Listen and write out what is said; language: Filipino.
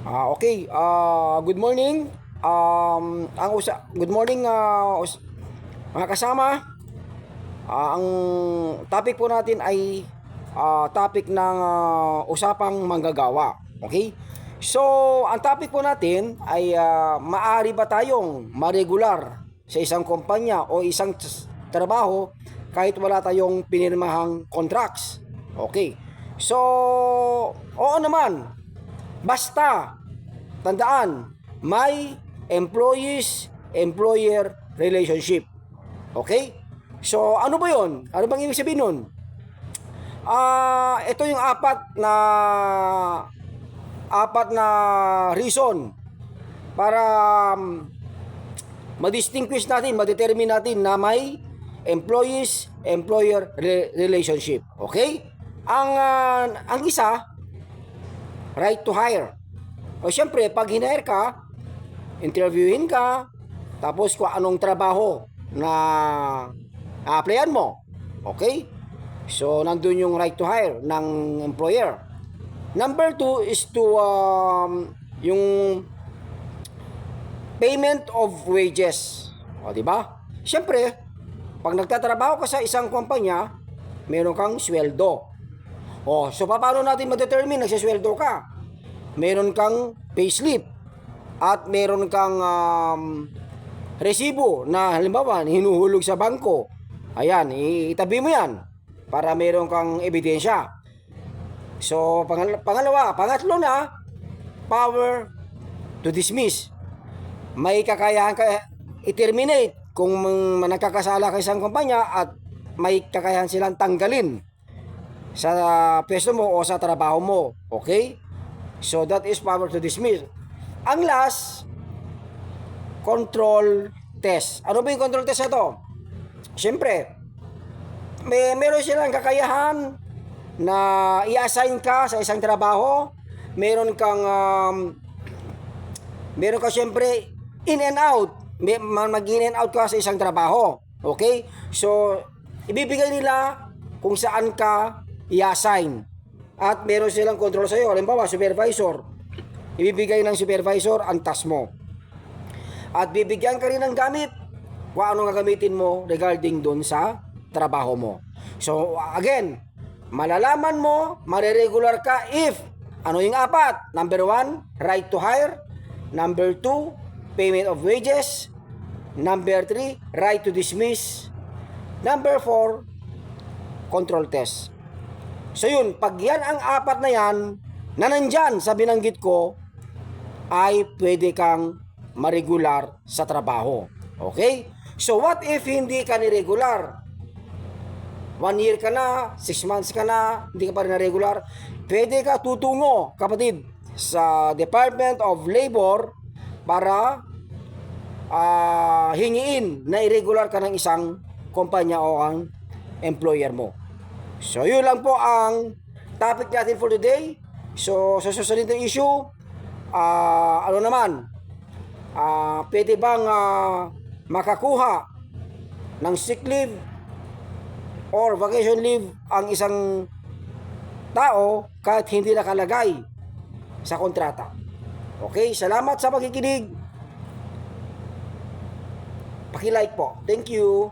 Ah, okay. Ah, good morning. Um, ang usa Good morning ah, us- mga kasama. Ah, ang topic po natin ay ah, topic ng ah, usapang manggagawa. Okay? So, ang topic po natin ay ah, maari ba tayong maregular sa isang kumpanya o isang t- trabaho kahit wala tayong pinirmahang contracts. Okay. So, oo naman. Basta, tandaan, may employees-employer relationship. Okay? So, ano ba yon? Ano bang ibig sabihin nun? Ah, ito yung apat na apat na reason para um, ma-distinguish natin, ma-determine natin na may employees-employer re- relationship. Okay? Ang ah, ang isa right to hire. O syempre, pag hinire ka, interviewin ka, tapos kung anong trabaho na a-applyan mo. Okay? So, nandun yung right to hire ng employer. Number two is to um, yung payment of wages. O, di ba? Syempre, pag nagtatrabaho ka sa isang kumpanya, meron kang sweldo. O, so paano natin ma-determine nagsisweldo ka? Meron kang payslip at meron kang um, resibo na halimbawa hinuhulog sa bangko. Ayan, itabi mo yan para meron kang ebidensya. So, pangal- pangalawa, pangatlo na, power to dismiss. May kakayahan ka i-terminate kung mang- nagkakasala ka sa isang kumpanya at may kakayahan silang tanggalin sa pwesto mo o sa trabaho mo. Okay? So, that is power to dismiss. Ang last, control test. Ano ba yung control test na to? Siyempre, may meron silang kakayahan na i-assign ka sa isang trabaho. Meron kang um, meron ka siyempre in and out. May- Mag in and out ka sa isang trabaho. Okay? So, ibibigay nila kung saan ka i-assign. At meron silang control sa iyo. Halimbawa, supervisor. Ibibigay ng supervisor ang task mo. At bibigyan ka rin ng gamit kung ano gagamitin mo regarding dun sa trabaho mo. So, again, malalaman mo, mareregular ka if ano yung apat? Number one, right to hire. Number two, payment of wages. Number three, right to dismiss. Number four, control test. So yun, pag yan ang apat na yan, na nandyan sa binanggit ko, ay pwede kang maregular sa trabaho. Okay? So what if hindi ka ni-regular? One year ka na, six months ka na, hindi ka pa rin na-regular, pwede ka tutungo, kapatid, sa Department of Labor para ah, hingiin na irregular ka ng isang kumpanya o ang employer mo. So, yun lang po ang topic natin for today. So, sa susunod na issue, ah, ano naman, ah, pwede bang ah, makakuha ng sick leave or vacation leave ang isang tao kahit hindi nakalagay sa kontrata. Okay, salamat sa pakikinig. Paki-like po. Thank you.